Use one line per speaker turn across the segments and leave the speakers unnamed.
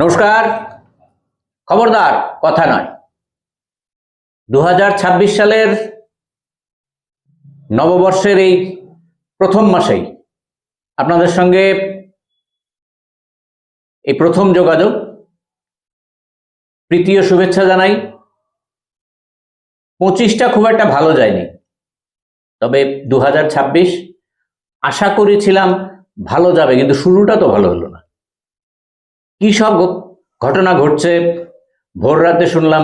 নমস্কার। খবরদার, কথা নয়। দু সালের নববর্ষের এই প্রথম মাসেই আপনাদের সঙ্গে এই প্রথম যোগাযোগ। প্রীতীয় শুভেচ্ছা জানাই। পঁচিশটা খুব একটা ভালো যায়নি। তবে দু হাজার ছাব্বিশ আশা করেছিলাম ভালো যাবে, কিন্তু শুরুটা তো ভালো হলো না। কি সব ঘটনা ঘটছে? ভোর রাতে শুনলাম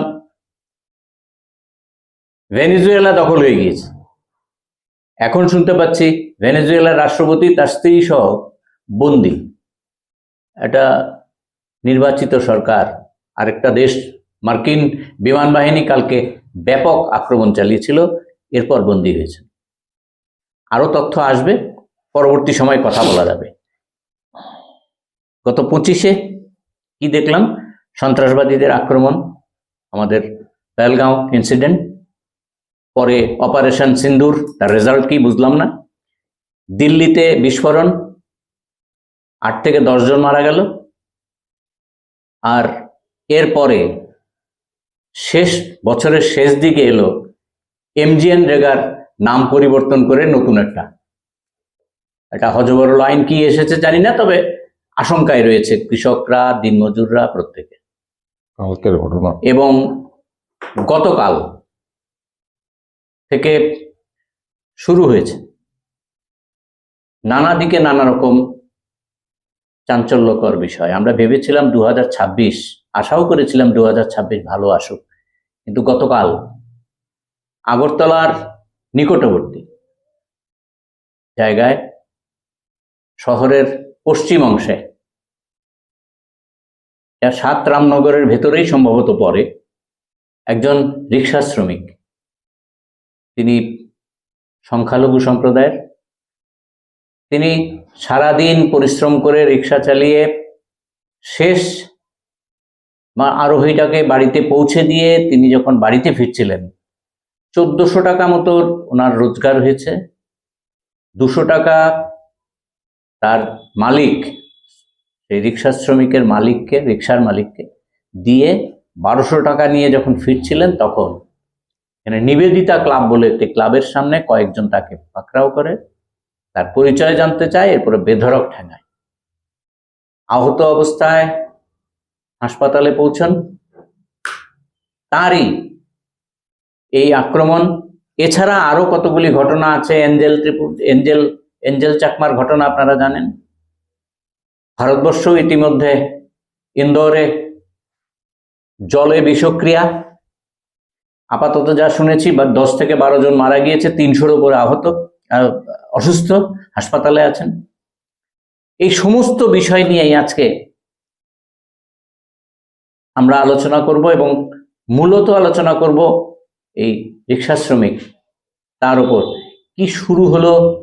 ভেনেজুয়েলা দখল হয়ে গিয়েছে। এখন শুনতে পাচ্ছি ভেনেজুয়েলার রাষ্ট্রপতি তার স্ত্রী সহ বন্দি। একটা নির্বাচিত সরকার, আরেকটা দেশ। মার্কিন বিমান বাহিনী কালকে ব্যাপক আক্রমণ চালিয়েছিল, এরপর বন্দি হয়েছে। আরও তথ্য আসবে, পরবর্তী সময় কথা বলা যাবে। গত পঁচিশে কি দেখলাম? সন্ত্রাসবাদীদের আক্রমণ, আমাদের পেলগাঁও ইনসিডেন্ট পরে অপারেশন সিন্দুর, তার রেজাল্ট কি বুঝলাম না। দিল্লিতে বিস্ফোরণ, আট থেকে জন মারা গেল। আর এরপরে শেষ, বছরের শেষ দিকে এলো এমজিএন রেগার নাম পরিবর্তন করে নতুন একটা। এটা হজবরল আইন কি এসেছে জানি না, তবে আশঙ্কায় রয়েছে কৃষকরা দিনমজুররা প্রত্যেকে।
কালকের ঘটনা।
এবং গতকাল থেকে শুরু হয়েছে। নানা দিকে নানা রকম চাঞ্চল্যকর বিষয়। আমরা ভেবেছিলাম দু হাজার ছাব্বিশ আশাও করেছিলাম দু হাজার ছাব্বিশ ভালো আসুক। কিন্তু গতকাল আগরতলার নিকটবর্তী জায়গায় শহরের পশ্চিম অংশে। যা সাত রামনগরের ভেতরেই সম্ভবত পড়ে। একজন রিক্সা শ্রমিক। তিনি সংখ্যালঘু সম্প্রদায়ের। তিনি সারাদিন পরিশ্রম করে রিক্সা চালিয়ে শেষ আরোহীটাকে বাড়িতে পৌঁছে দিয়ে তিনি যখন বাড়িতে ফিরছিলেন, চোদ্দশো টাকা মতো ওনার রোজগার হয়েছে। দুশো টাকা তার মালিক, সেই রিক্সা শ্রমিকের মালিককে, রিক্সার মালিককে দিয়ে বারোশো টাকা নিয়ে যখন ফিরছিলেন তখন এখানে নিবেদিতা ক্লাব বলে একটি ক্লাবের সামনে কয়েকজন তাকে পাকড়াও করে, তার পরিচয় জানতে চায়, এরপরে বেধরক ঠেঙায়। আহত অবস্থায় হাসপাতালে পৌঁছন। তারই এই আক্রমণ, এছাড়া আরও কতগুলি ঘটনা আছে, এঞ্জেল ত্রিপুর এঞ্জেল এঞ্জেল চাকমার ঘটনা আপনারা জানেন? ভারতবর্ষ ইতিমধ্যে ইন্দোরে জলে বিষক্রিয়া। আপাতত যা শুনেছি বা দশ থেকে বারো জন মারা গিয়েছে তিনশোর উপরে আহত আহ, অসুস্থ হাসপাতালে আছেন। এই সমস্ত বিষয় নিয়েই আজকে আমরা আলোচনা করব এবং মূলত আলোচনা করব এই রিক্সা শ্রমিক তার উপর। কি শুরু হলো?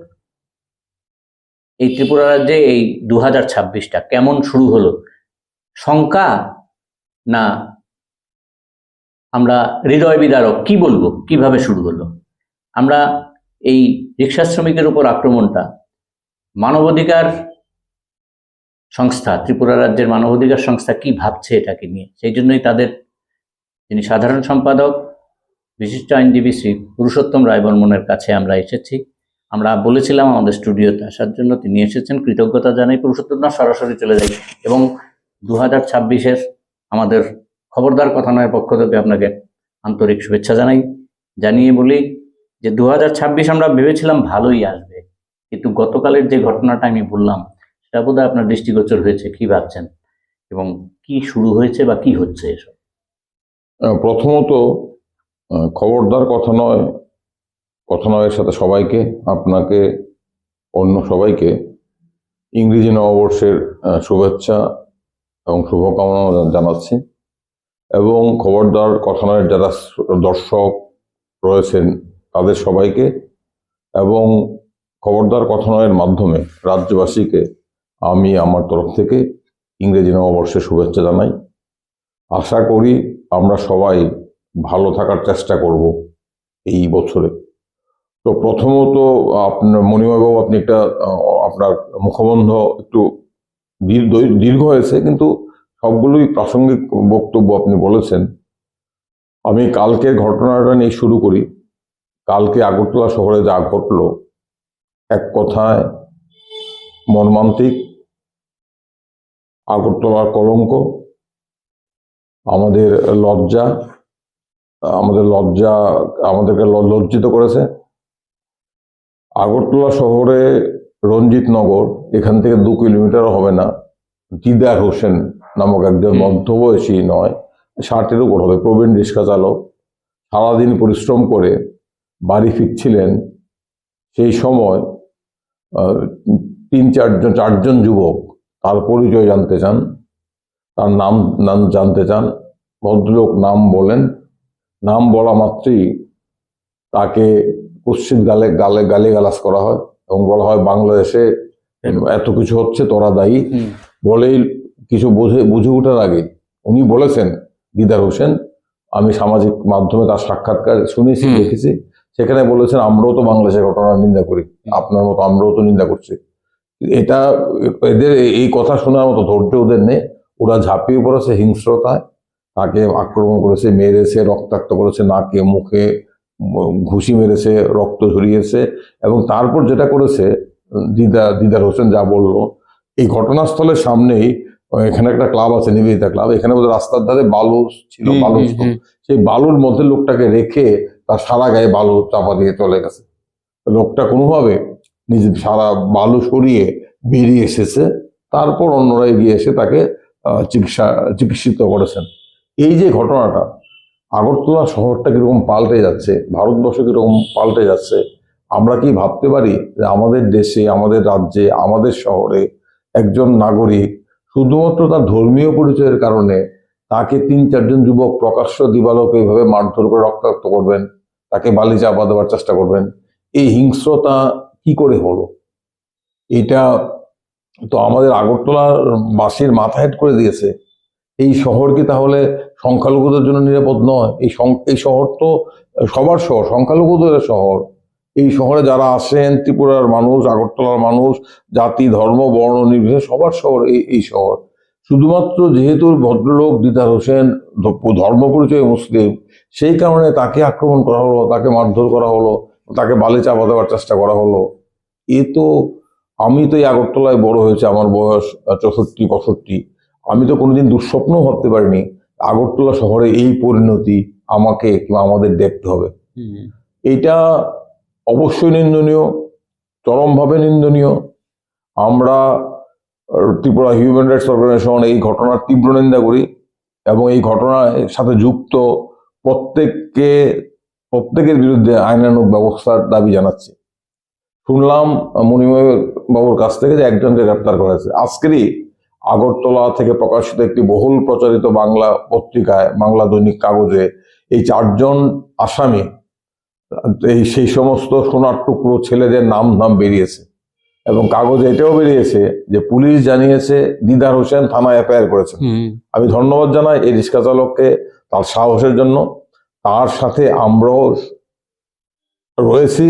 এই ত্রিপুরা রাজ্যে এই দু হাজার ছাব্বিশটা কেমন শুরু হলো? শঙ্কা না আমরা হৃদয় বিদারক? কি বলব? কীভাবে শুরু হলো? আমরা এই রিক্সা শ্রমিকের উপর আক্রমণটা মানবাধিকার সংস্থা, ত্রিপুরা রাজ্যের মানবাধিকার সংস্থা কি ভাবছে এটাকে নিয়ে? সেই জন্যই তাদের যিনি সাধারণ সম্পাদক, বিশিষ্ট আইনজীবী শ্রী পুরুষোত্তম রায় বর্মনের কাছে আমরা এসেছি। আমরা বলেছিলাম আমাদের স্টুডিওতে আসার জন্য, তিনি এসেছেন, কৃতজ্ঞতা জানাই, পুরুষোত্তম না সরাসরি চলে যাই। এবং দু হাজার ছাব্বিশের আমাদের খবরদার কথা নয় পক্ষ থেকে আপনাকে আন্তরিক শুভেচ্ছা জানাই। জানিয়ে বলি যে দু হাজার ছাব্বিশ আমরা ভেবেছিলাম ভালোই আসবে, কিন্তু গতকালের যে ঘটনাটা আমি বললাম, সেটা বোধহয় আপনার দৃষ্টিগোচর হয়েছে, কি ভাবছেন? এবং কি শুরু হয়েছে বা কি হচ্ছে এসব?
প্রথমত খবরদার কথা নয় কথা নয়ের সাথে সবাইকে, আপনাকে, অন্য সবাইকে ইংরেজি নববর্ষের শুভেচ্ছা এবং শুভকামনা জানাচ্ছি। এবং খবরদার কথা নয়ের যারা দর্শক রয়েছেন, তাদের সবাইকে এবং খবরদার কথা নয়ের মাধ্যমে রাজ্যবাসীকে আমি আমার তরফ থেকে ইংরেজি নববর্ষের শুভেচ্ছা জানাই। আশা করি আমরা সবাই ভালো থাকার চেষ্টা করব এই বছরে। তো প্রথমত আপনার মণিময়বাবু আপনি একটা আপনার মুখবন্ধ একটু দীর্ঘ হয়েছে, কিন্তু সবগুলোই প্রাসঙ্গিক বক্তব্য আপনি বলেছেন। আমি কালকের ঘটনাটা নিয়ে শুরু করি। কালকে আগরতলা শহরে যা ঘটলো, এক কথায় মর্মান্তিক। আগরতলার কলঙ্ক, আমাদের লজ্জা আমাদের লজ্জা, আমাদেরকে লজ্জিত করেছে। আগরতলা শহরে রঞ্জিত নগর এখান থেকে দু কিলোমিটার হবে না। দিদার হোসেন নামক একজন মধ্যবয়সী নয় ষাটের উপর হবে প্রবীণ রিক্সা চালক। সারাদিন পরিশ্রম করে বাড়ি ফিরছিলেন। সেই সময় তিন চারজন চারজন যুবক তার পরিচয় জানতে চান তার নাম নাম জানতে চান ভদ্রলোক নাম বলেন। নাম বলা মাত্রই তাকে কুৎসিত গালে গালে গালিগালাজ করা হয় এবং বলা হয় বাংলাদেশে এত কিছু হচ্ছে তোরা দায়ী। বলেই কিছু বুঝে বুঝে ওঠার আগে উনি বলেছেন দিদার হোসেন আমি সামাজিক মাধ্যমে তার সাক্ষাৎকার শুনেছি দেখেছি। সেখানে বলেছেন আমরাও তো বাংলাদেশের ঘটনার নিন্দা করি। আপনার মতো আমরাও তো নিন্দা করছি। এটা এদের এই কথা শোনার মতো ধৈর্য ওদের নেই। ওরা ঝাঁপিয়ে পড়েছে হিংস্রতায়। তাকে আক্রমণ করেছে মেরেছে রক্তাক্ত করেছে নাকে মুখে ঘুষি মেরেছে রক্ত ঝরিয়েছে এবং তারপর যেটা করেছে দিদা দিদার হোসেন যা বলল এই ঘটনাস্থলের সামনেই এখানে একটা ক্লাব আছে নিবেদিতা ক্লাব এখানে রাস্তার ধারে বালু ছিল বালু। সেই বালুর মধ্যে লোকটাকে রেখে তার সারা গায়ে বালু চাপা দিয়ে চলে গেছে। লোকটা কোনোভাবে নিজের সারা বালু সরিয়ে বেরিয়ে এসেছে তারপর অন্যরা এগিয়ে এসে তাকে আহ, চিকিৎসা চিকিৎসিত করেছেন। এই যে ঘটনাটা আগরতলা শহরটা কীরকম পাল্টে যাচ্ছে, ভারতবর্ষ কীরকম পাল্টে যাচ্ছে, আমরা কি ভাবতে পারি যে আমাদের দেশে, আমাদের রাজ্যে, আমাদের শহরে একজন নাগরিক শুধুমাত্র তার ধর্মীয় পরিচয়ের কারণে তাকে তিন চারজন যুবক প্রকাশ্য দিবালোকে এইভাবে মারধর করে রক্তাক্ত করবেন, তাকে বালি চাপা দেওয়ার চেষ্টা করবেন, এই হিংস্রতা কি করে হলো? এটা তো আমাদের আগরতলার বাসীর মাথা হেট করে দিয়েছে। এই শহর কি তাহলে সংখ্যালঘুদের জন্য নিরাপদ নয়। এই এই শহর তো, সবার শহর, সংখ্যালঘুদের শহর। এই শহরে যারা আসেন ত্রিপুরার মানুষ, আগরতলার মানুষ, জাতি, ধর্ম, বর্ণ, নির্বিশেষে সবার শহর এই এই শহর। শুধুমাত্র যেহেতু ভদ্রলোক দিদার হোসেন ধর্ম পরিচয় মুসলিম, সেই কারণে তাকে আক্রমণ করা হলো, তাকে মারধর করা হলো, তাকে বালি চাপা দেওয়ার চেষ্টা করা হলো। এ তো, আমি তো এই আগরতলায় বড় হয়েছে, আমার বয়স চৌষট্টি, পঁয়ষট্টি। আমি তো কোনোদিন দুঃস্বপ্নও ভাবতে পারিনি আগরতলা শহরে এই পরিণতি আমাকে কিংবা আমাদের দেখতে হবে। এটা অবশ্যই নিন্দনীয় চরমভাবে নিন্দনীয়। আমরা ত্রিপুরা হিউম্যান রাইটস অর্গানাইজেশন এই ঘটনার তীব্র নিন্দা করি এবং এই ঘটনার সাথে যুক্ত প্রত্যেককে প্রত্যেকের বিরুদ্ধে আইনানুগ ব্যবস্থার দাবি জানাচ্ছে। শুনলাম মণিময় বাবুর কাছ থেকে যে একজনকে গ্রেপ্তার করা হয়েছে। আজকেরই আগরতলা থেকে প্রকাশিত একটি বহুল প্রচারিত বাংলা পত্রিকায় বাংলা দৈনিক কাগজে এই চারজন আসামি এই সেই সমস্ত সোনার টুকরো ছেলেদের নাম নাম বেরিয়েছে। এবং কাগজে এটাও বেরিয়েছে যে পুলিশ জানিয়েছে দিদার হোসেন থানায় এফআইআর
করেছে।
আমি ধন্যবাদ জানাই এই রিক্সা চালককে তার সাহসের জন্য। তার সাথে আমরাও রয়েছি।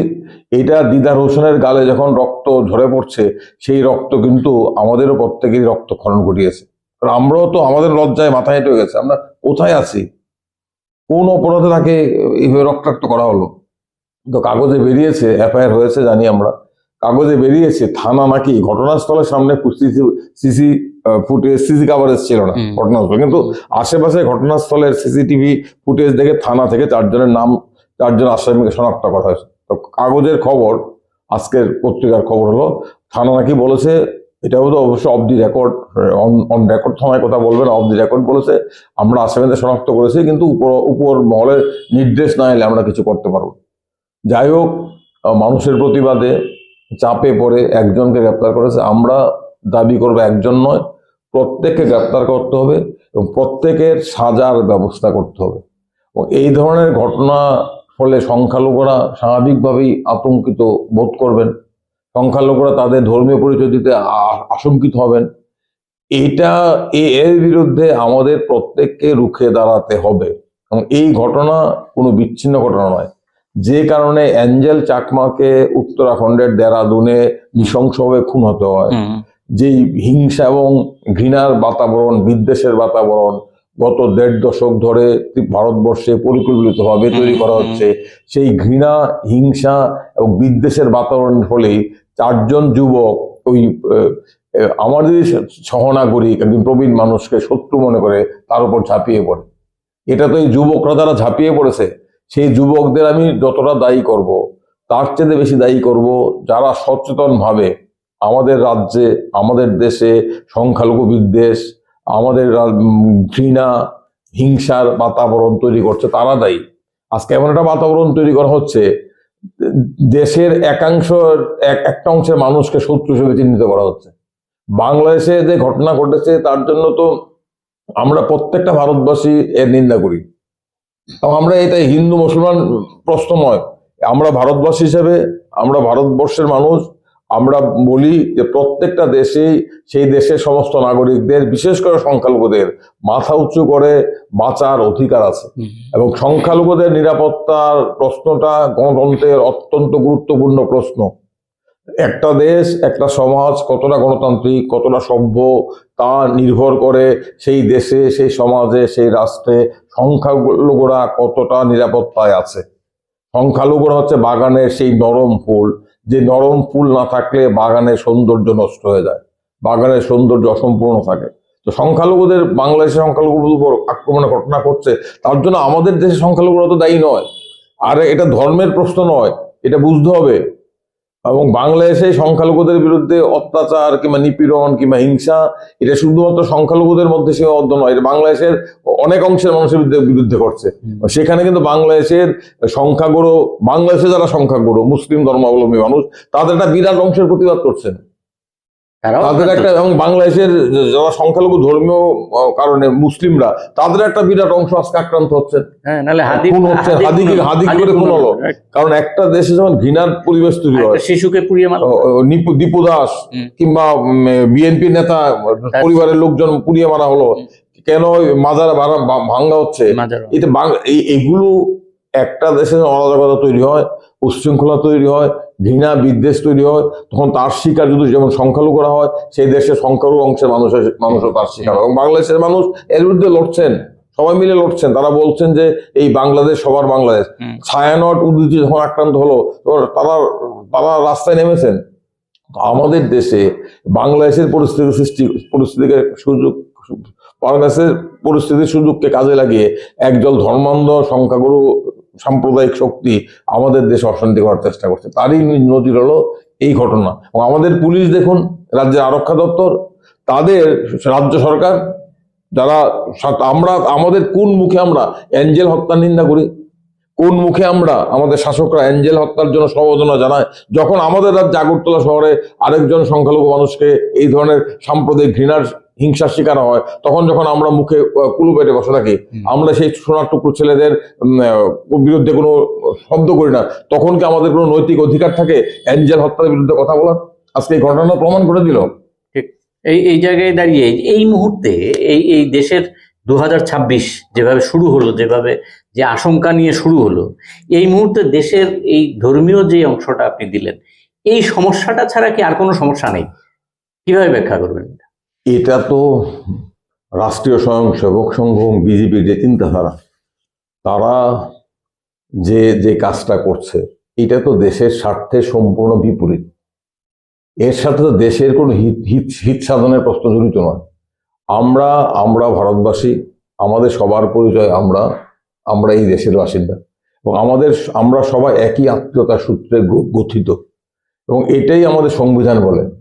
এটা দিদার হোসেনের গালে যখন রক্ত ঝরে পড়ছে সেই রক্ত কিন্তু আমাদেরও প্রত্যেকেরই রক্তক্ষরণ ঘটিয়েছে। কারণ আমরাও তো আমাদের লজ্জায় মাথা হেঁটে গেছে আমরা কোথায় আছি? কোন অপরাধে তাকে এইভাবে রক্তাক্ত করা হলো? তো কাগজে বেরিয়েছে এফআইআর হয়েছে জানি আমরা। কাগজে বেরিয়েছে থানা নাকি? ঘটনাস্থলের সামনে সিসি ফুটেজ সিসি কাভারেজ ছিল না ঘটনাস্থল। কিন্তু আশেপাশে ঘটনাস্থলের সিসিটিভি ফুটেজ দেখে থানা থেকে চারজনের নাম চারজন আসামিকে শনাক্ত করা হয়েছে তো কাগজের খবর, আজকের পত্রিকার খবর হলো, থানা নাকি বলেছে এটা হতো অবশ্য off the record on record থানায় কথা বলবে না অফ দি রেকর্ড বলেছে, আমরা আসামিদের শনাক্ত করেছি, কিন্তু উপর উপর মহলের নির্দেশ না এলে আমরা কিছু করতে পারব যাই হোক মানুষের প্রতিবাদে চাপে পড়ে একজনকে গ্রেপ্তার করেছে, আমরা দাবি করব একজন নয়, প্রত্যেককে গ্রেপ্তার করতে হবে এবং প্রত্যেকের সাজার ব্যবস্থা করতে হবে। এই ধরনের ঘটনা ফলে সংখ্যালঘুরা স্বাভাবিকভাবেই আতঙ্কিত বোধ করবেন। সংখ্যালঘুরা তাদের ধর্মীয় পরিচয় দিতে আশঙ্কিত হবেন। এটা এর বিরুদ্ধে আমাদের প্রত্যেককে রুখে দাঁড়াতে হবে। এবং এই ঘটনা কোনো বিচ্ছিন্ন ঘটনা নয়। যে কারণে অ্যাঞ্জেল চাকমাকে উত্তরাখণ্ডের দেরাদুনে নৃশংসভাবে খুন হতে হয়। যেই হিংসা এবং ঘৃণার বাতাবরণ বিদ্বেষের বাতাবরণ গত দেড় দশক ধরে ভারতবর্ষে পরিকল্পিতভাবে তৈরি করা হচ্ছে সেই ঘৃণা হিংসা এবং বিদ্বেষের বাতাবরণ ফলেই চারজন যুবক ওই আমাদের সহনাগরিক একজন প্রবীণ মানুষকে শত্রু মনে করে তার উপর ঝাঁপিয়ে পড়ে। এটা তো এই যুবকরা যারা ঝাঁপিয়ে পড়েছে। সেই যুবকদের আমি যতটা দায়ী করব তার চেয়ে বেশি দায়ী করব যারা সচেতনভাবে আমাদের রাজ্যে আমাদের দেশে সংখ্যালঘু বিদ্বেষ আমাদের ঘৃণা, হিংসার বাতাবরণ তৈরি করছে, তারা দায়ী। আজকে এমন একটা বাতাবরণ তৈরি করা হচ্ছে, দেশের একাংশ, এক- একটা অংশের মানুষকে শত্রু হিসেবে চিহ্নিত করা হচ্ছে। বাংলাদেশে যে ঘটনা ঘটেছে, তার জন্য তো আমরা প্রত্যেকটা ভারতবাসী এর নিন্দা করি। আমরা এটা হিন্দু, মুসলমান প্রশ্ন নয় আমরা ভারতবাসী হিসেবে, আমরা ভারতবর্ষের মানুষ আমরা বলি যে প্রত্যেকটা দেশেই সেই দেশের সমস্ত নাগরিকদের বিশেষ করে সংখ্যালঘুদের মাথা উঁচু করে বাঁচার অধিকার আছে। এবং সংখ্যালঘুদের নিরাপত্তার প্রশ্নটা গণতন্ত্রের অত্যন্ত গুরুত্বপূর্ণ প্রশ্ন। একটা দেশ একটা সমাজ কতটা গণতান্ত্রিক কতটা সভ্য তা নির্ভর করে সেই দেশে সেই সমাজে সেই রাষ্ট্রে সংখ্যালঘুরা কতটা নিরাপত্তায় আছে। সংখ্যালঘুরা হচ্ছে বাগানের সেই নরম ফুল। যে নরম ফুল না থাকলে বাগানের সৌন্দর্য নষ্ট হয়ে যায়, বাগানের সৌন্দর্য অসম্পূর্ণ থাকে। তো সংখ্যালঘুদের বাংলাদেশের সংখ্যালঘুদের উপর আক্রমণের ঘটনা করছে তার জন্য আমাদের দেশে সংখ্যালঘুরা তো দায়ী নয়। আর এটা ধর্মের প্রশ্ন নয়, এটা বুঝতে হবে। এবং বাংলাদেশে সংখ্যালঘুদের বিরুদ্ধে অত্যাচার কিংবা নিপীড়ন কিংবা হিংসা এটা শুধুমাত্র সংখ্যালঘুদের মধ্যে সীমাবদ্ধ নয় এটা বাংলাদেশের অনেক অংশের মানুষের বিরুদ্ধে করছে সেখানে কিন্তু বাংলাদেশের সংখ্যাগুরু বাংলাদেশে যারা সংখ্যাগুরু মুসলিম ধর্মাবলম্বী মানুষ তাদের একটা বিরাট অংশের প্রতিবাদ করছেন। তাদের একটা এবং বাংলাদেশের যারা সংখ্যালঘু ধর্মীয় কারণে মুসলিমরা তাদের একটা বিরাট অংশ আজকে আক্রান্ত
হ্যাঁ
হচ্ছে, হাদি করে খুন হলো? কারণ একটা দেশে যখন ঘৃণার পরিবেশ তৈরি হয়।
শিশুকে পুড়িয়ে
দীপু দাস কিংবা বিএনপি নেতা পরিবারের লোকজন পুড়িয়ে মারা হলো। কেন ওই মাজার ভাড়া- ভাঙ্গা হচ্ছে? এটা এগুলো একটা দেশে অরাজকতা তৈরি হয় উচ্ছৃঙ্খলা তৈরি হয় ঘৃণা বিদ্বেষ তৈরি হয় তখন তার শিকার যদি যেমন সংখ্যালঘু করা হয় সেই দেশের সংখ্যালঘু অংশের মানুষের মানুষও তার শিকার এবং বাংলাদেশের মানুষ এর বিরুদ্ধে লড়ছেন সবাই মিলে লড়ছেন। তারা বলছেন যে এই বাংলাদেশ সবার বাংলাদেশ। ছায়ানট উদ্ভিদ যখন আক্রান্ত হলো তখন তারা তারা রাস্তায় নেমেছেন। আমাদের দেশে বাংলাদেশের পরিস্থিতি সৃষ্টি পরিস্থিতিকে সুযোগ বাংলাদেশের পরিস্থিতির সুযোগকে কাজে লাগিয়ে একদল ধর্মান্ধ সংখ্যাগুরু সাম্প্রদায়িক শক্তি আমাদের দেশে অশান্তি করার চেষ্টা করছে। তারই নজির হলো এই ঘটনা। এবং আমাদের পুলিশ দেখুন, রাজ্যের আরক্ষা দপ্তর, তাদের রাজ্য সরকার, যারা আমরা আমাদের কোন মুখে আমরা অ্যাঞ্জেল হত্যা নিন্দা করি? কোন মুখে আমরা আমাদের শাসকরা অ্যাঞ্জেল হত্যার জন্য সমবেদনা জানায়? যখন আমাদের রাজ্যে আগরতলা শহরে আরেকজন সংখ্যালঘু মানুষকে এই ধরনের সাম্প্রদায়িক ঘৃণার হিংসার শিকার হয় তখন যখন আমরা মুখে কুলু পেটে বসে থাকি আমরা সেই সোনার টুকরো ছেলেদের বিরুদ্ধে কোনো শব্দ করি না। তখন কি আমাদের কোনো নৈতিক অধিকার থাকে অ্যাঞ্জেল হত্যার বিরুদ্ধে কথা বলার? আজকে এই ঘটনা প্রমাণ করে দিল।
এই এই জায়গায় দাঁড়িয়ে এই মুহূর্তে এই এই দেশের দু হাজার ছাব্বিশ যেভাবে শুরু হলো যেভাবে যে আশঙ্কা নিয়ে শুরু হলো, এই মুহূর্তে দেশের এই ধর্মীয় যে অংশটা আপনি দিলেন, এই সমস্যাটা ছাড়া কি আর কোনো সমস্যা নেই? কীভাবে ব্যাখ্যা করবেন
এটা? তো রাষ্ট্রীয় স্বয়ংসেবক সংঘ বিজেপির যে চিন্তাধারা, তারা যে যে কাজটা করছে, এটা তো দেশের স্বার্থে সম্পূর্ণ বিপরীত। এর সাথে তো দেশের কোনো হিত হিত হিত সাধনের প্রশ্ন জড়িত নয়। আমরা আমরা ভারতবাসী, আমাদের সবার পরিচয় আমরা আমরা এই দেশের বাসিন্দা। এবং আমাদের আমরা সবাই একই আত্মীয়তার সূত্রে গঠিত। এবং এটাই আমাদের সংবিধান বলে।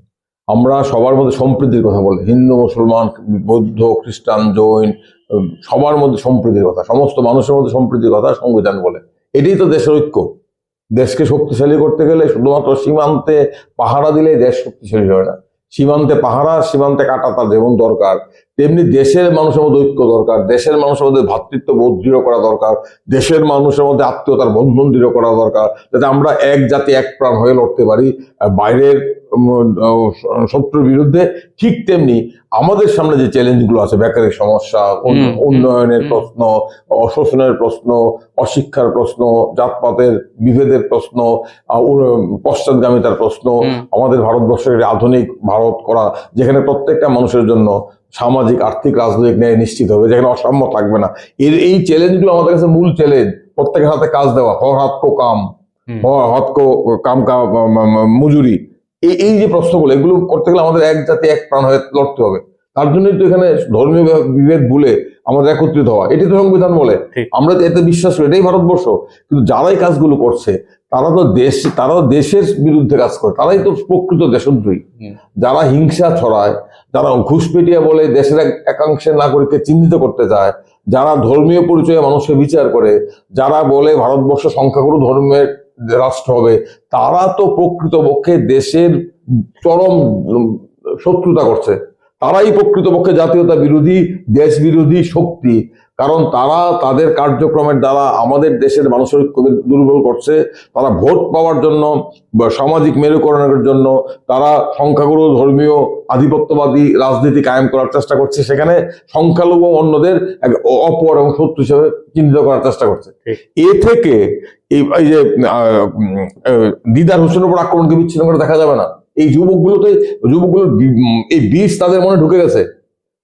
আমরা সবার মধ্যে সম্প্রীতির কথা বলে। হিন্দু, মুসলমান, বৌদ্ধ, খ্রিস্টান, জৈন সবার মধ্যে সম্প্রীতির কথা। সমস্ত মানুষের মধ্যে সম্প্রীতির কথা সংবিধান বলে। এটাই তো দেশের ঐক্য। দেশকে শক্তিশালী করতে গেলে শুধুমাত্র সীমান্তে পাহারা দিলেই দেশ শক্তিশালী হয় না। সীমান্তে পাহারা, সীমান্তে কাটা তার যেমন দরকার তেমনি দেশের মানুষের মধ্যে ঐক্য দরকার দেশের মানুষের মধ্যে ভ্রাতৃত্ব বোধ দৃঢ় করা দরকার দেশের মানুষের মধ্যে আত্মীয়তার বন্ধন দৃঢ় করা দরকার যাতে আমরা এক জাতি এক প্রাণ হয়ে লড়তে পারি বাইরের শত্রুর বিরুদ্ধে ঠিক তেমনি আমাদের সামনে যে চ্যালেঞ্জগুলো আছে বেকারের সমস্যা উন্নয়নের প্রশ্ন অশোষণের প্রশ্ন অশিক্ষার প্রশ্ন জাতপাতের বিভেদের প্রশ্ন পশ্চাৎগামিতার প্রশ্ন আমাদের ভারতবর্ষের আধুনিক ভারত করা যেখানে প্রত্যেকটা মানুষের জন্য সামাজিক আর্থিক রাজনৈতিক ন্যায় নিশ্চিত হবে যেখানে অসাম্য থাকবে না। এর এই চ্যালেঞ্জগুলো আমাদের কাছে মূল চ্যালেঞ্জ প্রত্যেকের হাতে কাজ দেওয়া হর হাত কো কাম হাত কো কাম কা মজুরি। এই এই যে প্রশ্নগুলো এগুলো করতে গেলে আমাদের এক জাতি এক প্রাণ হয়ে লড়তে হবে। তার জন্যই তো এখানে ধর্মীয় বিভেদ ভুলে আমাদের একত্রিত হওয়া। এটি তো সংবিধান বলে। আমরা তো এতে বিশ্বাস করি এটাই ভারতবর্ষ। কিন্তু যারাই কাজগুলো করছে তারা তো দেশ তারা দেশের বিরুদ্ধে কাজ করে তারাই তো প্রকৃত দেশদ্রোহী। যারা হিংসা ছড়ায় যারা ঘুষপেটিয়া বলে দেশের এক- একাংশের নাগরিককে চিহ্নিত করতে চায় যারা ধর্মীয় পরিচয়ে মানুষকে বিচার করে যারা বলে ভারতবর্ষ সংখ্যাগুরু ধর্মের রাষ্ট্র হবে তারা তো প্রকৃতপক্ষে দেশের চরম শত্রুতা করছে। তারাই প্রকৃতপক্ষে জাতীয়তা বিরোধী দেশ বিরোধী শক্তি। কারণ তারা তাদের কার্যক্রমের দ্বারা আমাদের দেশের মানুষের দুর্বল করছে তারা ভোট পাওয়ার জন্য বা সামাজিক মেরুকরণের জন্য তারা সংখ্যাগুরু ধর্মীয় আধিপত্যবাদী রাজনীতি কায়েম করার চেষ্টা করছে। সেখানে সংখ্যালঘু অন্যদের এক অপর এবং শত্রু হিসেবে চিহ্নিত করার চেষ্টা করছে। এ থেকে এই যে দিদার হোসেনের উপর আক্রমণকে বিচ্ছিন্ন করে দেখা যাবে না। এই যুবকগুলোতে উম, এই বিষ তাদের মনে ঢুকে গেছে।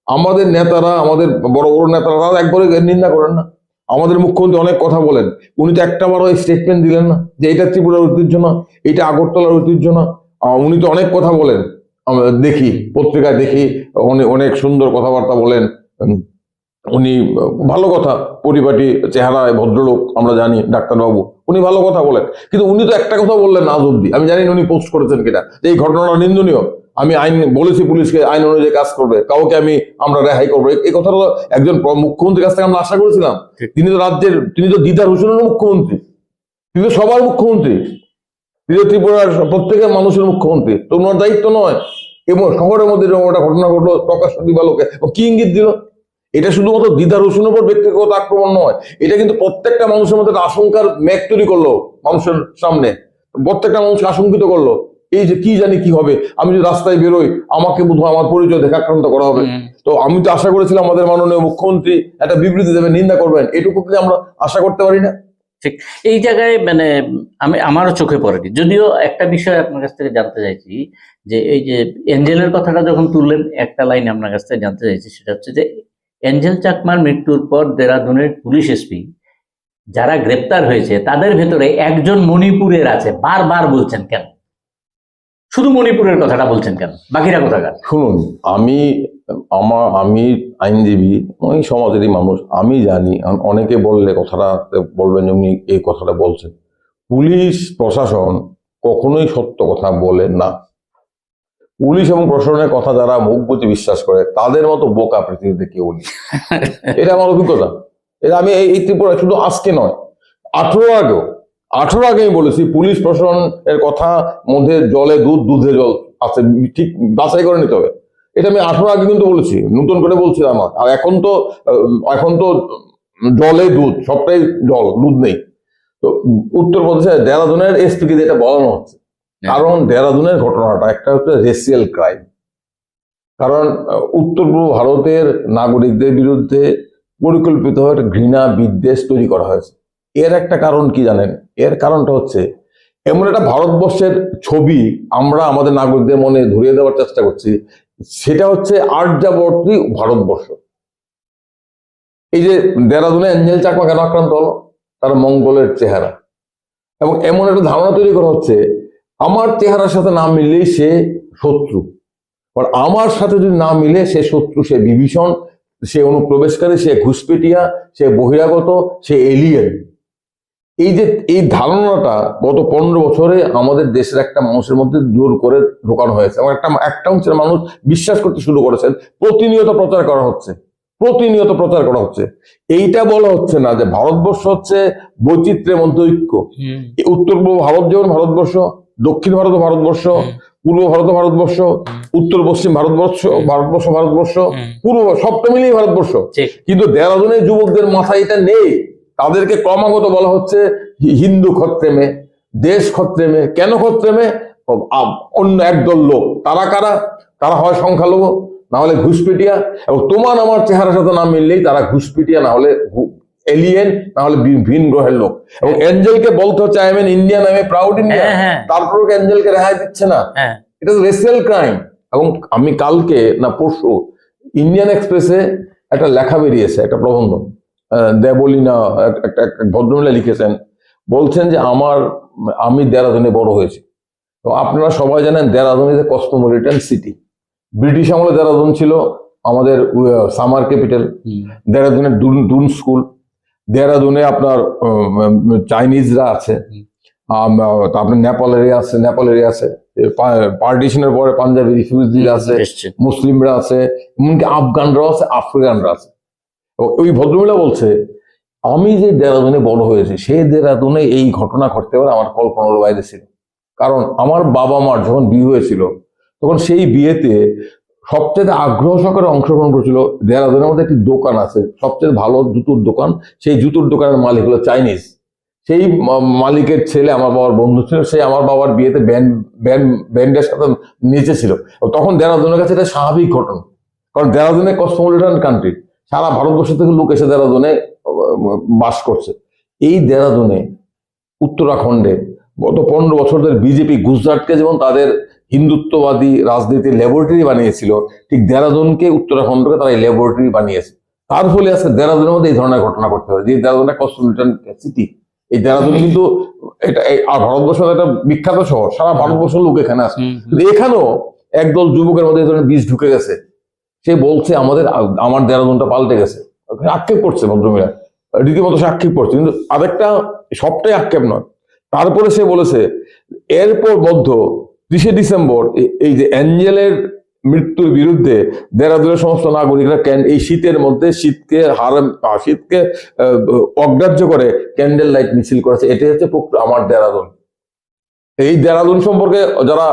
আমাদের নেতারা আমাদের বড় বড় নেতারা তারা একবারে নিন্দা করেন না। আমাদের মুখ্যমন্ত্রী অনেক কথা বলেন। উনি তো একটা বারও স্টেটমেন্ট দিলেন না যে এটা ত্রিপুরার ঐতিহ্য না এটা আগরতলার ঐতিহ্য না। উনি তো অনেক কথা বলেন। দেখি পত্রিকায় দেখি উনি অনেক সুন্দর কথাবার্তা বলেন। উনি ভালো কথা পরিপাটি চেহারায় ভদ্রলোক আমরা জানি ডাক্তারবাবু। উনি ভালো কথা বলেন। কিন্তু উনি তো একটা কথা বললেন আজ অব্দি আমি জানি উনি পোস্ট করেছেন কিনা। যে এই ঘটনাটা নিন্দনীয়। আমি আইন বলেছি পুলিশকে আইন অনুযায়ী কাজ করবে। কাউকে আমি আমরা রেহাই করব। এই- কথাটা তো একজন মুখ্যমন্ত্রীর কাছ থেকে আমরা আশা করেছিলাম। তিনি তো রাজ্যের তিনি তো দিদার হোসেনের মুখ্যমন্ত্রী। তিনি তো সবার মুখ্যমন্ত্রী। তিনি তো ত্রিপুরার প্রত্যেকের মানুষের মুখ্যমন্ত্রী। তো ওনার দায়িত্ব নয়। এবং শহরের মধ্যে একটা ঘটনা ঘটলো প্রকাশ দিবালোকে। ও কি ইঙ্গিত দিল? এটা শুধুমাত্র দিদার হোসেনের উপর ব্যক্তিগত আক্রমণ নয় এটা কিন্তু প্রত্যেকটা মানুষের মধ্যে আশঙ্কার মেঘ তৈরি করল মানুষের সামনে। প্রত্যেকটা মানুষকে আশঙ্কিত করল এই যে কি জানি কি হবে আমি যদি রাস্তায় বেরোই আমাকে বোধহয় আমার পরিচয় দেখে আক্রান্ত করা হবে। তো আমি তো আশা করেছিলাম আমাদের মাননীয় মুখ্যমন্ত্রী একটা বিবৃতি দেবেন নিন্দা করবেন এটুকু কি আমরা আশা করতে পারি না?
ঠিক এই জায়গায় মানে আমি আমারও চোখে পড়েনি। যদিও একটা বিষয় আপনার কাছ থেকে জানতে চাইছি যে এই যে এঞ্জেলের কথাটা যখন তুললেন একটা লাইন আপনার কাছ থেকে জানতে চাইছি সেটা হচ্ছে যে এঞ্জেল চাকমার মৃত্যুর পর দেরাদুনের পুলিশ এসপি যারা গ্রেপ্তার হয়েছে, তাদের ভেতরে একজন মণিপুরের আছে। বারবার বলছেন কেন? শুধু মণিপুরের কথাটা বলছেন কেন? বাকিরা কোথাকার?
শুনুন, আমি, আমার, আমি আইনজীবী ওই সমাজেরই মানুষ, আমি জানি অনেকে বললে কথাটা, বলবেন উনি এই কথাটা বলছেন। পুলিশ, প্রশাসন কখনোই সত্য কথা বলে না। পুলিশ এবং প্রশাসনের কথা যারা মুখ বুঝে বিশ্বাস করে তাদের মতো বোকা পৃথিবীতে কেউ নেই। এটা আমার অভিজ্ঞতা। এটা আমি এই ত্রিপুরা শুধু আজকে নয় আঠেরো আগেও আঠেরো আগে আমি বলেছি পুলিশ প্রশাসনের কথা মধ্যে জলে দুধ দুধে জল আছে ঠিক বাছাই করে নিতে হবে। এটা আমি আঠেরো আগে কিন্তু বলেছি নতুন করে বলছি আমার আর এখন তো এখন তো জলে দুধ সবটাই জল দুধ নেই। তো উত্তরপ্রদেশে দেরাদুনের এসপিকে যেটা বলানো হচ্ছে। কারণ দেরাদুনের ঘটনাটা একটা হচ্ছে রেসিয়াল ক্রাইম কারণ উত্তর পূর্ব ভারতের নাগরিকদের বিরুদ্ধে পরিকল্পিতভাবে ঘৃণা, বিদ্বেষ তৈরি করা হয়েছে। এর একটা কারণ কি জানেন? এর কারণটা হচ্ছে, এমন একটা ভারতবর্ষের ছবি আমরা আমাদের নাগরিকদের মনে ধরিয়ে দেওয়ার চেষ্টা করছি, সেটা হচ্ছে আর্যাবর্তী ভারতবর্ষ। এই যে দেরাদুনে অ্যাঞ্জেল চাকমা কেন আক্রান্ত হলো? তার মঙ্গলের চেহারা। এবং এমন একটা ধারণা তৈরি করা হচ্ছে আমার চেহারার সাথে না মিললেই সে শত্রু। আর আমার সাথে যদি না মিলে সে শত্রু সে বিভীষণ সে অনুপ্রবেশকারী সে ঘুষপেটিয়া সে বহিরাগত সে এলিয়েন এই যে এই ধারণাটা গত পনেরো বছরে আমাদের দেশের একটা মানুষের মধ্যে জোর করে ঢোকানো হয়েছে। এবং একটা একটা অংশের মানুষ বিশ্বাস করতে শুরু করেছেন প্রতিনিয়ত প্রচার করা হচ্ছে। প্রতিনিয়ত প্রচার করা হচ্ছে। এইটা বলা হচ্ছে না যে ভারতবর্ষ হচ্ছে বৈচিত্র্যের মধ্যে ঐক্য। উত্তর পূর্ব ভারত যেমন ভারতবর্ষ দক্ষিণ ভারত ভারতবর্ষ পূর্ব ভারত ভারতবর্ষ উত্তর পশ্চিম ভারতবর্ষ ভারতবর্ষ ভারতবর্ষ পূর্ব সবটা মিলিয়ে ভারতবর্ষ। কিন্তু দেরাদুনের যুবকদের মাথায় এটা নেই। তাদেরকে ক্রমাগত বলা হচ্ছে হিন্দু খত্রেমে দেশ খত্রেমে। কেন খত্রেমে? অন্য একদল লোক। তারা কারা? তারা হয় সংখ্যালঘু না হলে ঘুষপিটিয়া। এবং তোমার আমার চেহারার সাথে না মিললেই তারা ঘুষপিটিয়া না হলে এলিয়েন না হলে ভিন গ্রহের লোক। এবং এঞ্জেলকে বলতে হচ্ছে I am Indian I am proud Indian
হ্যাঁ। হ্যাঁ
তারপর এঞ্জেলকে রেহাই দিচ্ছে না।
হ্যাঁ।
এটা রেসিয়াল ক্রাইম এবং আমি কালকে না পরশু ইন্ডিয়ান এক্সপ্রেসে একটা লেখা বেরিয়েছে একটা প্রবন্ধ। দেবলিনা একটা এক ভদ্রমহিলা লিখেছেন বলছেন যে আমার আমি দেরাদুনে বড় হয়েছি। তো আপনারা সবাই জানেন Dehradun is a cosmopolitan city British আমলে দেরাদুন ছিল আমাদের সামার ক্যাপিটাল
হুম,
দেরাদুনে দুন দুন স্কুল দেরাদুনে আপনার চাইনিজরা আছে। নেপাল এরিয়া আছে নেপাল এরিয়া আছে পার্টিশনের পরে পাঞ্জাবি রিফিউজি আছে মুসলিমরা আছে এমনকি আফগানরাও আছে আফ্রিকানরা আছে। ওই ভদ্রমিলা বলছে আমি যে দেরাদুনে বড় হয়েছি সেই দেরাদুনে এই ঘটনা ঘটতে পারে আমার কল্পনার বাইরে ছিল। কারণ আমার বাবা মার যখন বিয়ে হয়েছিল তখন সেই বিয়েতে সবচেয়ে আগ্রহ সহকারে অংশগ্রহণ করেছিল দেরাদুনের মধ্যে একটি দোকান আছে। সবচেয়ে ভালো জুতোর দোকান সেই জুতোর দোকানের মালিক হলো চাইনিজ। সেই মালিকের ছেলে আমার বাবার বন্ধু ছিল সে আমার বাবার বিয়েতে ব্যান্ড ব্যান্ড ব্যান্ডের সাথে নেচেছিল তখন দেরাদুনের কাছে এটা স্বাভাবিক ঘটনা। কারণ দেরাদুনে কসমোপলিটন কান্ট্রি সারা ভারতবর্ষ থেকে লোক এসে দেরাদুনে আহ, বাস করছে। এই দেরাদুনে উত্তরাখণ্ডে গত পনেরো বছর ধরে বিজেপি গুজরাটকে যেমন তাদের হিন্দুত্ববাদী রাজনীতির ল্যাবরেটরি বানিয়েছিল ঠিক দেরাদুনকে উত্তরাখণ্ডকে তারা এই ল্যাবরেটরি বানিয়েছে। তার ফলে আজকে দেরাদুনের মধ্যে এই ধরনের ঘটনা করতে পারে। যে দেরাদুন একটা কসমোপলিটন সিটি এই দেরাদুন কিন্তু এটা ভারতবর্ষের একটা বিখ্যাত শহর। সারা ভারতবর্ষের লোক এখানে আছে। কিন্তু এখানেও একদল যুবকের মধ্যে এই ধরনের বীজ ঢুকে গেছে। সে বলছে আমাদের আমার দেরাদুনটা পাল্টে গেছে। আক্ষেপ করছে ভদ্রমহিলা। রীতিমতো সে আক্ষেপ করছে। কিন্তু আরেকটা সবটাই আক্ষেপ নয়। তারপরে সে বলেছে এরপর মধ্য ত্রিশে ডিসেম্বর এই যে অ্যাঞ্জেলের মৃত্যুর বিরুদ্ধে দেরাদুনের সমস্ত নাগরিকরা ক্যান এই শীতের মধ্যে শীতকে হার শীতকে অগ্রাহ্য করে ক্যান্ডেল লাইট মিছিল করেছে। এটাই হচ্ছে আমার দেরাদুন। এই দেরাদুন সম্পর্কে যারা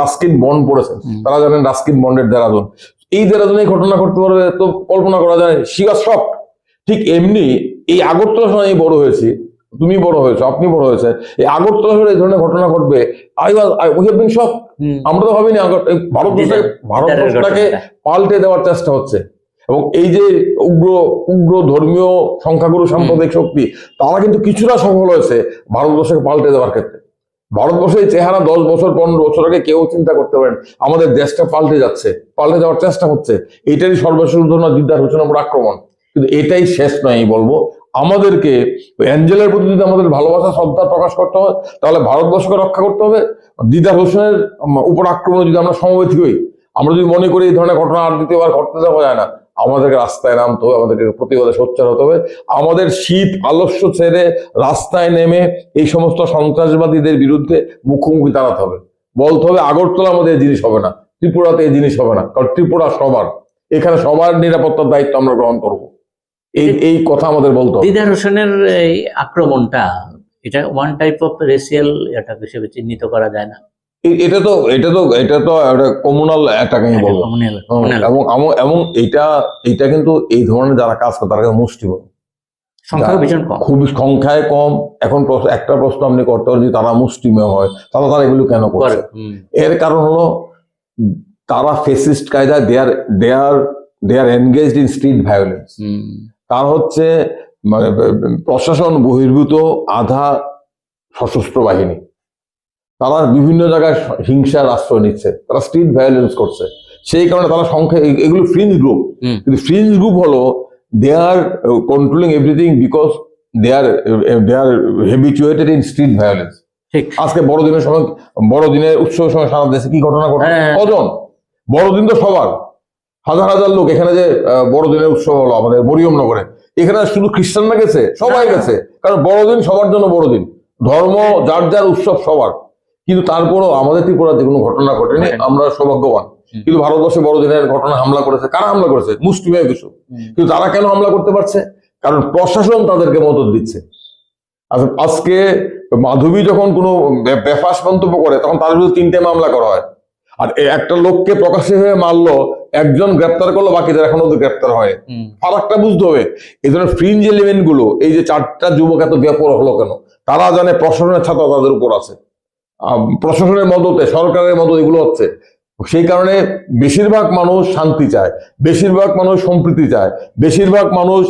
রাস্কিন বন্ড পড়েছেন। তারা জানেন রাস্কিন বন্ডের দেরাদুন। এই দেরাদুনে এই ঘটনা ঘটতে পারবে তো কল্পনা করা যায় শিওর শক। ঠিক এমনি এই আগরতলা সময় আমি বড় হয়েছি তুমি বড় হয়েছো আপনি বড় হয়েছে এই আগরতলা শহরে এই ধরনের ঘটনা ঘটবে। I was I we have been shock আমরা তো ভাবিনি আগর- এই ভারতবর্ষটাকে। পাল্টে দেওয়ার চেষ্টা হচ্ছে। এবং এই যে উগ্র উগ্র ধর্মীয় সংখ্যাগুরু সাম্প্রদায়িক শক্তি তারা কিন্তু কিছুটা সফল হয়েছে ভারতবর্ষকে পাল্টে দেওয়ার ক্ষেত্রে। ভারতবর্ষের চেহারা দশ বছর পনেরো বছর আগে কেউ চিন্তা করতে পারেন আমাদের দেশটা পাল্টে যাচ্ছে পাল্টে যাওয়ার চেষ্টা হচ্ছে। এটারই সর্বশেষ উদাহরণ দিদার উপর আক্রমণ। কিন্তু এটাই শেষ নয় আমি বলব। আমাদেরকে অ্যাঞ্জেলের প্রতি যদি আমাদের ভালোবাসা, শ্রদ্ধা প্রকাশ করতে হয়, তাহলে ভারতবর্ষকে রক্ষা করতে হবে। দিদার হোসেনের উপর আক্রমণে যদি আমরা সমবেত হই, আমরা যদি মনে করি এই ধরনের ঘটনা আর দ্বিতীয়বার ঘটতে দেওয়া যায় না, আমাদেরকে রাস্তায় নামতে হবে, আমাদেরকে প্রতিবাদে সোচ্চার হতে হবে। আমাদের শীত আলস্য ছেড়ে রাস্তায় নেমে এই সমস্ত সন্ত্রাসবাদীদের বিরুদ্ধে মুখোমুখি দাঁড়াতে হবে। বলতে হবে আগরতলা আমাদের এই জিনিস হবে না, ত্রিপুরাতে এই জিনিস হবে না, কারণ ত্রিপুরা সবার। এখানে সবার নিরাপত্তার দায়িত্ব আমরা গ্রহণ করব। এই এই কথা আমাদের বলতে।
দিদার হোসেনের এই আক্রমণটা এটা ওয়ান টাইপ অফ রেসিয়াল এটা হিসেবে চিহ্নিত করা যায় না।
এটা তো এটা তো এটা তো একটা কমুনাল অ্যাটাক আমি বলব। হুম,
communal।
এবং এবং- এটা এটা কিন্তু এই ধরনের যারা কাজ করে তারা কিন্তু মুষ্টিমেয়
সংখ্যা ভীষণ কম।
খুব সংখ্যায় কম এখন প্রশ্ন- একটা প্রশ্ন আপনি করতে পারেন যে তারা মুষ্টিমেয় হয় তারা তারা এগুলো কেন
করে,
এর কারণ হলো তারা ফেসিস্ট কায়দা they are they are they are engaged in street violence তার হচ্ছে মানে প্রশাসন বহির্ভূত আধা সশস্ত্র বাহিনী। তারা বিভিন্ন জায়গায় হিংসার আশ্রয় নিচ্ছে। তারা স্ট্রিট ভায়োলেন্স করছে। সেই কারণে তারা সংখ্যা এগুলো ফ্রিঞ্জ গ্রুপ কিন্তু ফ্রিঞ্জ গ্রুপ হলো they are controlling everything because they are they are habituated in street violence আজকে বড়দিনের সময় বড়দিনের উৎসবের সময় সারা দেশে কি ঘটনা ঘটে?
হ্যাঁ।
কজন? বড়দিন তো সবার। হাজার হাজার লোক এখানে যে বড়দিনের উৎসব হলো আমাদের মরিয়মনগরে এখানে শুধু খ্রিস্টানরা গেছে সবাই গেছে। কারণ বড়দিন সবার জন্য বড়দিন। ধর্ম যার যার উৎসব সবার। কিন্তু তারপরও আমাদের ত্রিপুরাতে কোনো ঘটনা ঘটেনি
ঘটেনি।
আমরা সৌভাগ্যবান। কিন্তু ভারতবর্ষে বড়দিনের ঘটনা হামলা করেছে কারা হামলা করেছে? মুসলিমের কিছু। কিন্তু তারা কেন হামলা করতে পারছে? কারণ প্রশাসন তাদেরকে মদত দিচ্ছে। আজ- আজকে মাধবী যখন কোনো বে- বেফাস মন্তব্য করে তখন তার বিরুদ্ধে তিনটে মামলা করা হয়। আর একটা লোককে প্রকাশ্যে হয়ে মারলো একজন গ্রেপ্তার করল বাকিদের এখনও তো গ্রেপ্তার হয়। ফারাকটা বুঝতে হবে এই ধরনের ফ্রিঞ্জ এলিমেন্টগুলো এই যে চারটা যুবক এত ব্যাপক হলো কেন? তারা জানে প্রশাসনের ছাতা তাদের উপর আছে। প্রশাসনের মদতে সরকারের মদত এগুলো হচ্ছে। সেই কারণে বেশিরভাগ মানুষ শান্তি চায় বেশিরভাগ মানুষ সম্প্রীতি চায় বেশিরভাগ মানুষ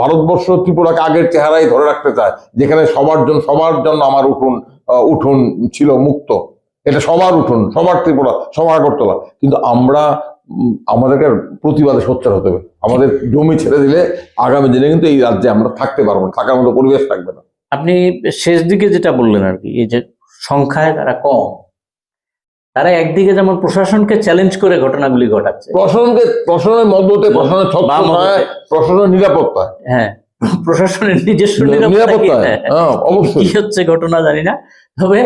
ভারতবর্ষ ত্রিপুরাকে আগের চেহারাই ধরে রাখতে চায় যেখানে সবার জন্য সবার জন্য আমার উঠোন উঠোন ছিল মুক্ত। এটা সবার উঠোন সবার ত্রিপুরা সবার আগরতলা। কিন্তু আমরা আমাদেরকে প্রতিবাদে সোচ্চার হতে হবে। আমাদের জমি ছেড়ে দিলে আগামী দিনে কিন্তু এই রাজ্যে আমরা থাকতে পারব না থাকার মতো পরিবেশ থাকবে না।
আপনি শেষ দিকে যেটা বললেন আর কি এই যে সংখ্যায় তারা কম তারা একদিকে যেমন প্রশাসনকে চ্যালেঞ্জ করে ঘটনাগুলি ঘটাচ্ছে।
প্রশাসনকে প্রশাসনের মদতে প্রশাসনের প্রশাসনের নিরাপত্তা।
হ্যাঁ প্রশাসনের নিজস্ব
নিরাপত্তা
কি?
হ্যাঁ।
কি
অবশ্যই।
হচ্ছে ঘটনা জানি না। তবে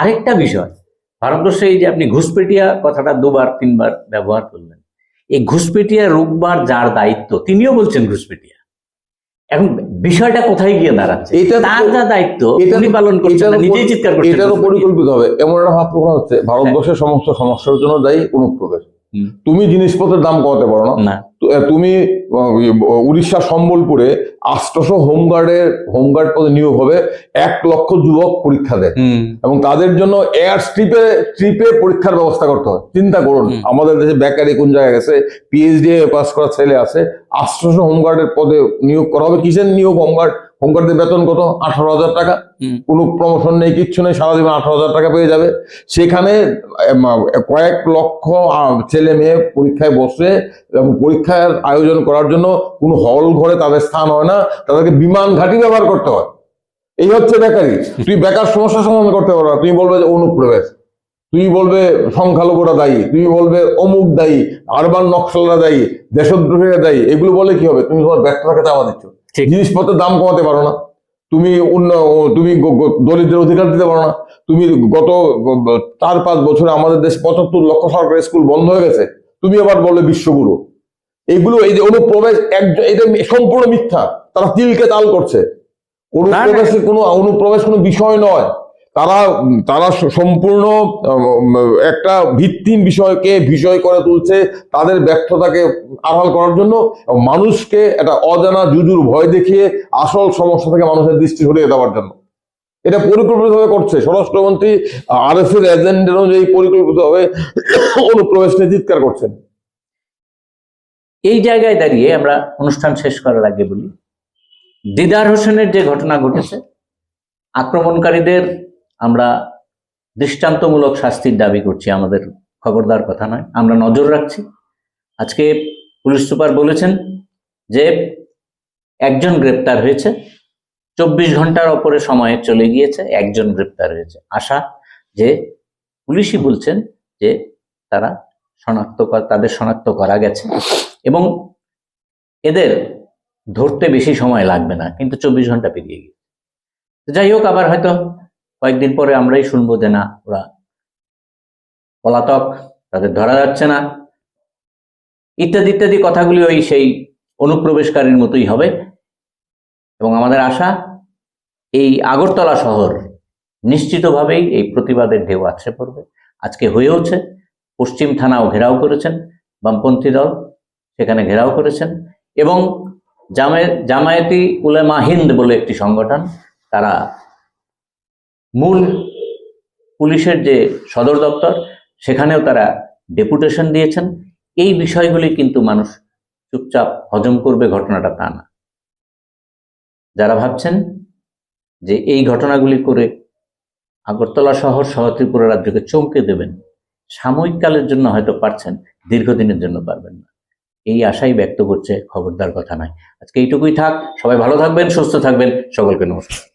আরেকটা বিষয় ভারতবর্ষে এই যে আপনি ঘুষপেটিয়া কথাটা দুবার তিনবার ব্যবহার করলেন। এই ঘুষপেটিয়া রোগবার যার দায়িত্ব তিনিও বলছেন ঘুষপেটিয়া। এখন বিষয়টা কোথায় গিয়ে দাঁড়াচ্ছে?
এটা
তার যা দায়িত্ব
এটা
উনি পালন করছেন নিজেই চিৎকার করছেন ঘুষপেটিয়া।
পরিকল্পিত হবে এমন একটা ভাব প্রকাশ হচ্ছে। ভারতবর্ষের সমস্ত সমস্যার জন্য দায়ী অনুপ্রবেশ। তুমি জিনিসপত্রের দাম কমাতে পারো না। তুমি উড়িষ্যা সম্বলপুরে আষ্টশো হোমগার্ডের হোমগার্ড পদে নিয়োগ হবে এক লক্ষ যুবক পরীক্ষা দেয়। এবং তাদের জন্য এয়ার স্ট্রিপে স্ট্রিপে পরীক্ষার ব্যবস্থা করতে হয়। চিন্তা করুন আমাদের দেশে বেকারি কোন জায়গায় গেছে পিএইচডি পাস করা ছেলে আছে আষ্টশো হোমগার্ডের পদে নিয়োগ করা হবে। কিসের নিয়োগ? হোমগার্ড হোমগার্ডদের বেতন কত? আঠারো হাজার টাকা। কোনো প্রমোশন নেই কিচ্ছু নেই সারা জীবন আঠারো হাজার টাকা পেয়ে যাবে। সেখানে কয়েক লক্ষ ছেলে মেয়ে পরীক্ষায় বসে এবং পরীক্ষার আয়োজন করার জন্য কোনো হল ঘরে তাদের স্থান হয় না। তাদেরকে বিমান ঘাঁটি ব্যবহার করতে হয়। এই হচ্ছে বেকারি। তুই বেকার সমস্যা সমাধান করতে পারো না। তুই বলবে যে অনুপ্রবেশ। তুই বলবে সংখ্যালঘুরা দায়ী। তুমি বলবে অমুক দায়ী আরবান নকশালরা দায়ী দেশদ্রোহীরা দায়ী। এগুলো বলে কি হবে? তুমি তোমার ব্যর্থতাকে চাওয়া দিচ্ছ। জিনিসপত্রের দাম কমাতে পারো না। তুমি অন্য তুমি দরিদ্রের অধিকার দিতে পারো না। তুমি গত চার পাঁচ বছরে আমাদের দেশ পঁচাত্তর লক্ষ সরকারি স্কুল বন্ধ হয়ে গেছে। তুমি আবার বললে বিশ্বগুরু। এইগুলো এই যে অনুপ্রবেশ একজন এটা সম্পূর্ণ মিথ্যা। তারা তিলকে তাল করছে। অনুপ্রবেশের কোনো অনুপ্রবেশ কোনো বিষয় নয়। তারা তারা সম্পূর্ণ একটা ভিত্তিহীন বিষয়কে বিষয় করে তুলছে তাদের ব্যর্থতাকে আড়াল করার জন্য। মানুষকে একটা অজানা জুজুর ভয় দেখিয়ে আসল সমস্যা থেকে মানুষের দৃষ্টি সরিয়ে দেওয়ার জন্য। এটা পরিকল্পিতভাবে করছে। স্বরাষ্ট্রমন্ত্রী আর এস এর এজেন্ডা অনুযায়ী পরিকল্পিতভাবে অনুপ্রবেশ নিয়ে চিৎকার করছেন।
এই জায়গায় দাঁড়িয়ে আমরা অনুষ্ঠান শেষ করার আগে বলি, দিদার হোসেনের যে ঘটনা ঘটেছে, আক্রমণকারীদের আমরা দৃষ্টান্তমূলক শাস্তির দাবি করছি, আমাদের খবরদার কথা নয়। আমরা নজর রাখছি। আজকে পুলিশ সুপার বলেছেন যে একজন গ্রেপ্তার হয়েছে, চব্বিশ ঘণ্টার ওপরে সময় চলে গিয়েছে, একজন গ্রেপ্তার হয়েছে। আশা যে পুলিশই বলছেন যে তারা শনাক্ত তাদের শনাক্ত করা গেছে। এবং এদের ধরতে বেশি সময় লাগবে না, কিন্তু চব্বিশ ঘণ্টা পেরিয়ে গিয়েছে। যাই হোক, আবার হয়তো কয়েকদিন পরে আমরাই শুনব যে না, ওরা পলাতক, তাদের ধরা যাচ্ছে না। ইত্যাদি ইত্যাদি কথাগুলি ওই সেই অনুপ্রবেশকারীর মতোই হবে। এবং আমাদের আশা, এই আগরতলা শহর নিশ্চিতভাবেই এই প্রতিবাদের ঢেউ আছড়ে পড়বে। আজকে হয়েওছে পশ্চিম থানাও ঘেরাও করেছেন। বামপন্থী দল সেখানে ঘেরাও করেছেন। এবং জামে, জামায়াতি উলেমা হিন্দ বলে একটি সংগঠন, তারা মূল পুলিশের যে সদর দপ্তর, সেখানেও তারা ডেপুটেশন দিয়েছেন। এই বিষয়গুলি কিন্তু মানুষ চুপচাপ হজম করবে, ঘটনাটা তা না। যারা ভাবছেন যে এই ঘটনাগুলি করে আগরতলা শহর সহ ত্রিপুরা রাজ্যকে চমকে দেবেন সাময়িক কালের জন্য হয়তো পারছেন, দীর্ঘদিনের জন্য পারবেন না। এই আশাই ব্যক্ত করছে খবরদার কথা নয়। আজকে এইটুকুই থাক, সবাই ভালো থাকবেন, সুস্থ থাকবেন, সকলকে নমস্কার।